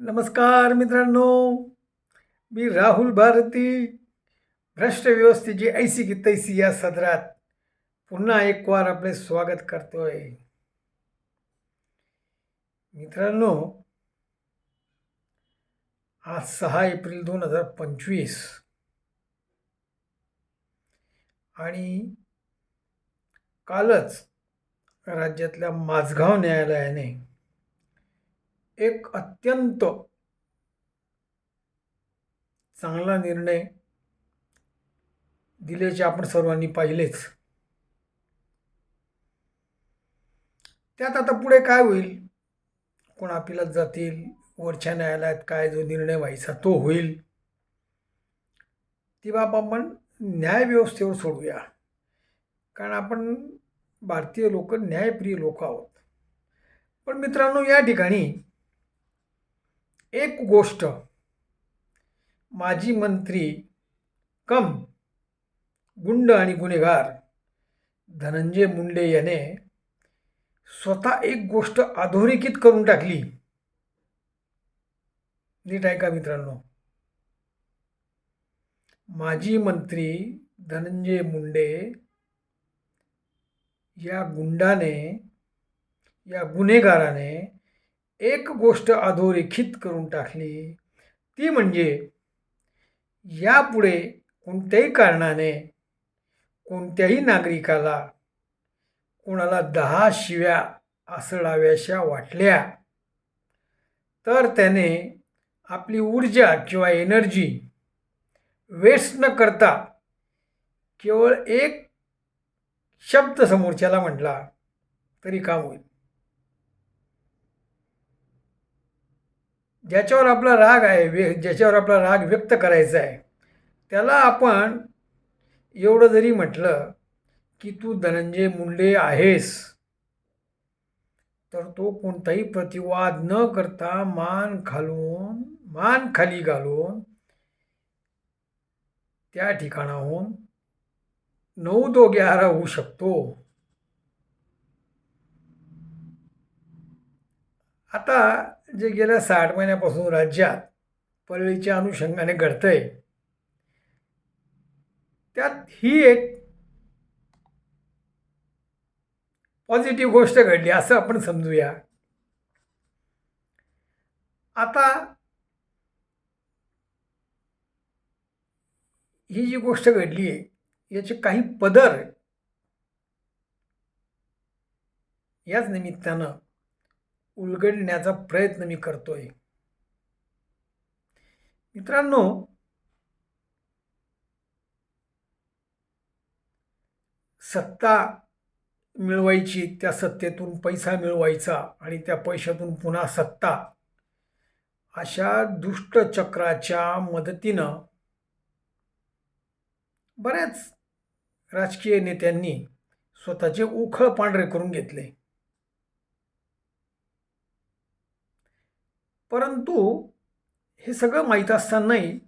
नमस्कार मित्रांनो मी राहुल भारती भ्रष्ट व्यवस्थेची ऐसी की तैसी या सदरात पुन्हा एक वार आपले स्वागत करतोय. मित्रांनो आज सहा एप्रिल दोन हजार पंचवीस आणि कालच राज्यातल्या माझगाव न्यायालयाने एक अत्यंत चांगला निर्णय दिल्याचे आपण सर्वांनी पाहिलेच. त्यात आता पुढे काय होईल? कोण अपिलात जातील? वरच्या न्यायालयात काय जो निर्णय व्हायचा तो होईल? ती बाब आपण न्यायव्यवस्थेवर सोडूया. कारण आपण भारतीय लोक न्यायप्रिय लोक आहोत. पण मित्रांनो या ठिकाणी एक गोष्ट माजी मंत्री कम गुंड आणि गुन्हेगार धनंजय मुंडे याने स्वतः एक गोष्ट अधोरेखित करून टाकली. नीट ऐका मित्रांनो. माजी मंत्री धनंजय मुंडे या गुंडाने या गुन्हेगाराने एक गोष्ट अधोरेखित करून टाकली. ती म्हणजे यापुढे कोणत्याही कारणाने कोणत्याही नागरिकाला कोणाला दहा शिव्या असळाव्याशा वाटल्या तर त्याने आपली ऊर्जा किंवा एनर्जी वेस्ट न करता केवळ एक शब्द समोरच्याला म्हटला तरी काम होईल. ज्याच्यावर आपला राग आहे व्य ज्याच्यावर आपला राग व्यक्त करायचा आहे त्याला आपण एवढं जरी म्हटलं की तू धनंजय मुंडे आहेस तर तो कोणताही प्रतिवाद न करता मान खालून मान खाली घालून त्या ठिकाणाहून नऊ दो ग्यारा होऊ शकतो. आता जे गेल्या साठ महिन्यापासून राज्यात परळीच्या अनुषंगाने घडतंय त्यात ही एक पॉझिटिव्ह गोष्ट घडली असं आपण समजूया. आता ही जी गोष्ट घडली आहे याचे काही पदर याच निमित्तानं उलगडण्याचा प्रयत्न मी करतोय. मित्रांनो सत्ता मिळवायची त्या सत्तेतून पैसा मिळवायचा आणि त्या पैशातून पुन्हा सत्ता अशा दुष्टचक्राच्या मदतीनं बऱ्याच राजकीय नेत्यांनी स्वतःचे उखळ पांढरे करून घेतले. परंतु हे सगळं माहीत असतानाही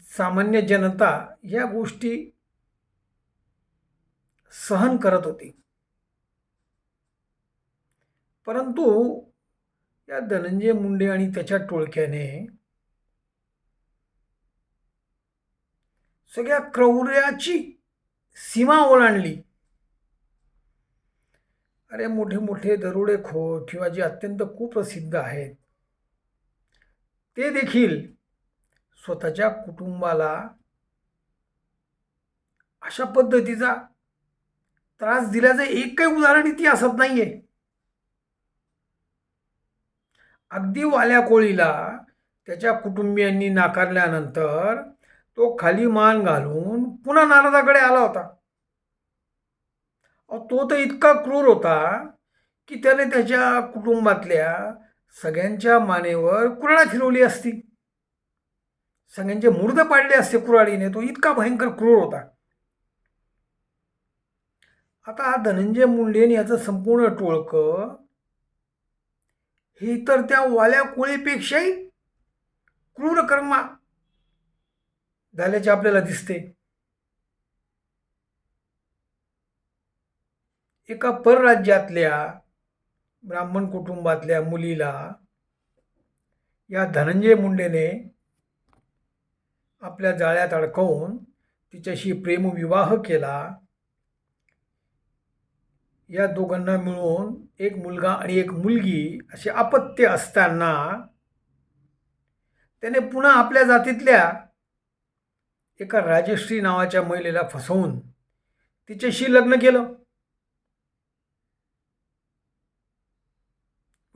सामान्य जनता या गोष्टी सहन करत होती. परंतु या धनंजय मुंडे आणि त्याच्या टोळक्याने सगळ्या क्रौर्याची सीमा ओलांडली. अरे मोठे मोठे दरोडेखोर किंवा जे अत्यंत कुप्रसिद्ध आहेत ते देखील स्वतःच्या कुटुंबाला अशा पद्धतीचा त्रास दिल्याचं एक काही उदाहरण इतिहासात नाही आहे अगदी वाल्या कोळीला त्याच्या कुटुंबियांनी नाकारल्यानंतर तो खाली मान घालून पुन्हा नारदाकडे आला होता. तो तर इतका क्रूर होता की त्याने त्याच्या कुटुंबातल्या सगळ्यांच्या मानेवर कुऱ्हाड फिरवली असती. सगळ्यांचे मुर्द पाडले असते कुऱ्हाडीने तो इतका भयंकर क्रूर होता. आता धनंजय मुंडेन याचं संपूर्ण टोळकं हे तर त्या वाल्या कोळीपेक्षाही क्रूर कर्मा झाल्याचे आपल्याला दिसते. एका परराज्यातल्या ब्राह्मण कुटुंबातल्या मुलीला या धनंजय मुंडेने आपल्या जाळ्यात अडकवून तिच्याशी प्रेमविवाह केला. या दोघांना मिळून एक मुलगा आणि एक मुलगी असे अपत्य असताना त्याने पुन्हा आपल्या जातीतल्या एका राजश्री नावाच्या महिलेला फसवून तिच्याशी लग्न केलं.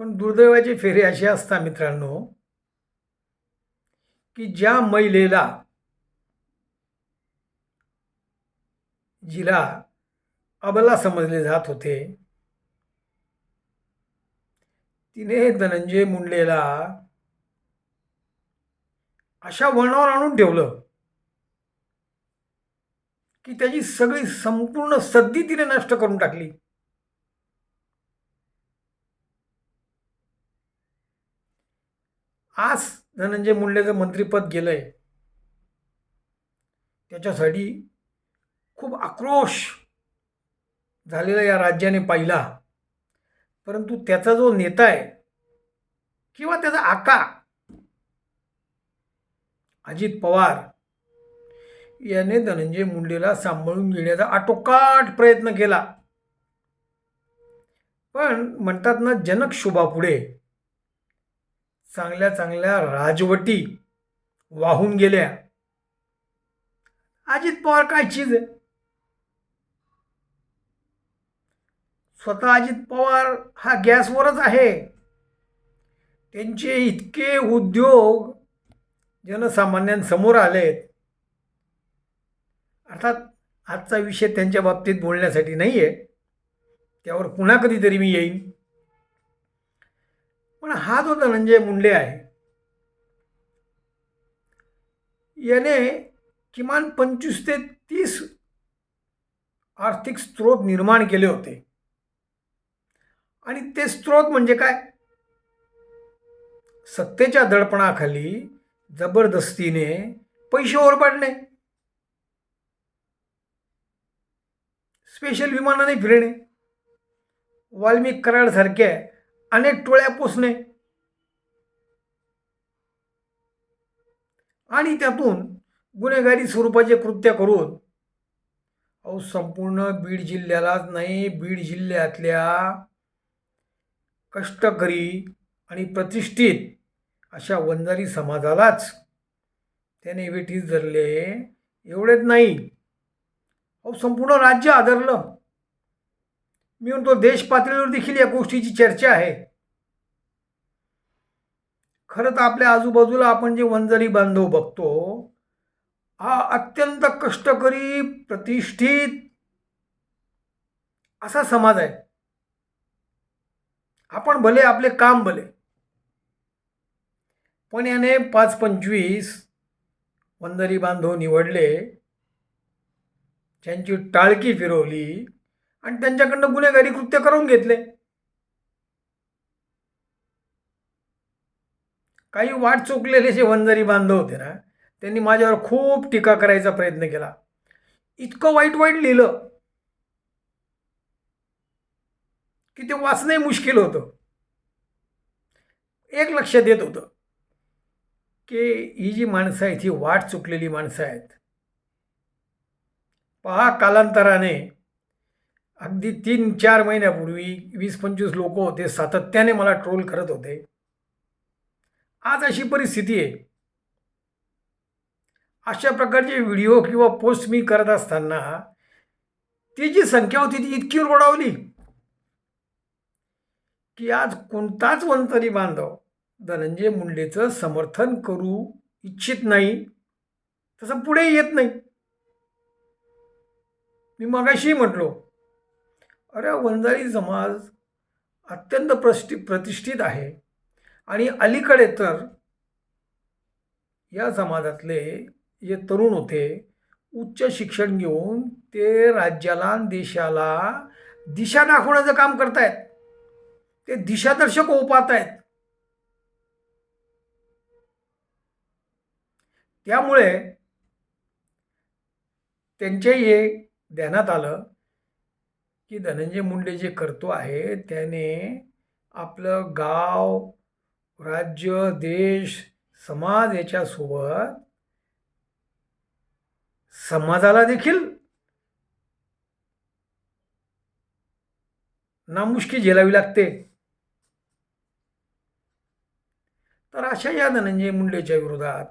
पण दुर्दैवाची फेरी अशी असता मित्रांनो की ज्या महिलेला जिला अबला समजले जात होते तिने धनंजय मुंडेला अशा वळणावर आणून ठेवलं की त्याची सगळी संपूर्ण सद्दी तिने नष्ट करून टाकली. आज धनंजय मुंडेचं मंत्रिपद गेलं आहे त्याच्यासाठी खूप आक्रोश झालेला या राज्याने पाहिला. परंतु त्याचा जो नेता आहे किंवा त्याचा आका अजित पवार याने धनंजय मुंडेला सांभाळून घेण्याचा आटोकाट प्रयत्न केला. पण म्हणतात ना जनक शुभापुढे. चांगल्या चांगल्या राजवटी वाहून गेल्या. अजित पवार काय चीज आहे? स्वतः अजित पवार हा गॅसवरच आहे. त्यांचे इतके उद्योग जनसामान्यांसमोर आलेत. अर्थात आजचा विषय त्यांच्या बाबतीत बोलण्यासाठी नाही आहे त्यावर पुन्हा कधीतरी मी येईन. पण हा जो धनंजय मुंडे आहे याने किमान पंचवीस ते तीस आर्थिक स्रोत निर्माण केले होते. आणि ते स्रोत म्हणजे काय? सत्तेच्या दडपणाखाली जबरदस्तीने पैसे ओरबाडणे स्पेशल विमानाने फिरणे. वाल्मिक कराडसारख्या अनेक टोळ्या पोसणे. आणि त्यातून गुन्हेगारी स्वरूपाचे कृत्य करून अहो संपूर्ण बीड जिल्ह्यालाच नाही बीड जिल्ह्यातल्या कष्टकरी आणि प्रतिष्ठित अशा वंजारी समाजालाच त्याने वेठीस धरले. एवढेच नाही. अहो संपूर्ण राज्य आदरलं. मी म्हणतो देश पातळीवर देखील या गोष्टीची चर्चा आहे. खरं तर आपल्या आजूबाजूला आपण जे वंजारी बांधव बघतो हा अत्यंत कष्टकरी प्रतिष्ठित असा समाज आहे. आपण भले आपले काम भले पण याने पाच पंचवीस वंजारी बांधव निवडले त्यांची टाळकी फिरवली आणि त्यांच्याकडनं गुन्हेगारी कृत्य करून घेतले. काही वाट चुकलेले जे वंजारी बांधव होते ना त्यांनी माझ्यावर खूप टीका करायचा प्रयत्न केला. इतकं वाईट वाईट लिहिलं की ते वाचणंही मुश्किल होतं. एक लक्षात येत होतं की ही जी माणसं आहेत ही वाट चुकलेली माणसं आहेत पहा कालांतराने अगदी तीन चार महिन्यापूर्वी वीस पंचवीस लोक होते सातत्याने मला ट्रोल करत होते. आज अशी परिस्थिती आहे. अशा प्रकारचे व्हिडिओ किंवा पोस्ट मी करत असताना ती जी संख्या होती ती इतकी रोडावली की आज कोणताच वंतरी बांधव धनंजय मुंडेचं समर्थन करू इच्छित नाही. तसं पुढे येत नाही. मी मगाशी म्हटलो अरे वंजारी समाज अत्यंत प्रष्टि प्रतिष्ठित आहे. आणि अलीकडे तर या समाजातले जे तरुण होते उच्च शिक्षण घेऊन ते राज्याला देशाला दिशा दाखवण्याचं काम करतायत. ते दिशादर्शक ओपात आहेत त्यामुळे त्यांच्या हे ध्यानात आलं की धनंजय मुंडे जे करतो आहे त्याने आपलं गाव राज्य देश समाज याच्यासोबत समाजाला देखील नामुष्की झेलावी लागते. तर अशा या धनंजय मुंडेच्या विरोधात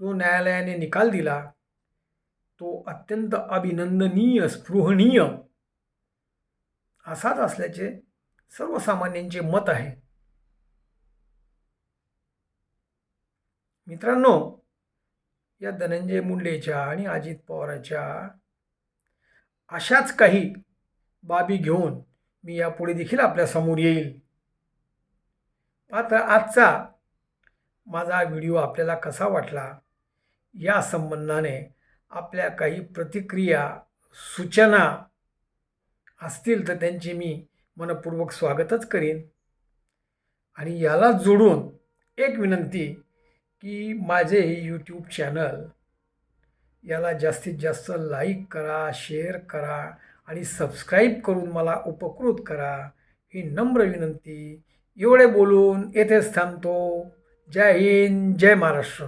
जो न्यायालयाने निकाल दिला तो अत्यंत अभिनंदनीय स्पृहणीय असाच असल्याचे सर्वसामान्यांचे मत आहे. मित्रांनो या धनंजय मुंडेच्या आणि अजित पवाराच्या अशाच काही बाबी घेऊन मी यापुढे देखील आपल्यासमोर येईल. मात्र आजचा माझा व्हिडिओ आपल्याला कसा वाटला या संबंधाने आपल्या काही प्रतिक्रिया सूचना असतील तर त्यांची मी मनपूर्वक स्वागतच करीन. आणि याला जोडून एक विनंती की माझे हे यूट्यूब चॅनल याला जास्तीत जास्त लाईक करा शेअर करा आणि सबस्क्राईब करून मला उपकृत करा ही नम्र विनंती. एवढे बोलून येथेच थांबतो. जय हिंद जय महाराष्ट्र.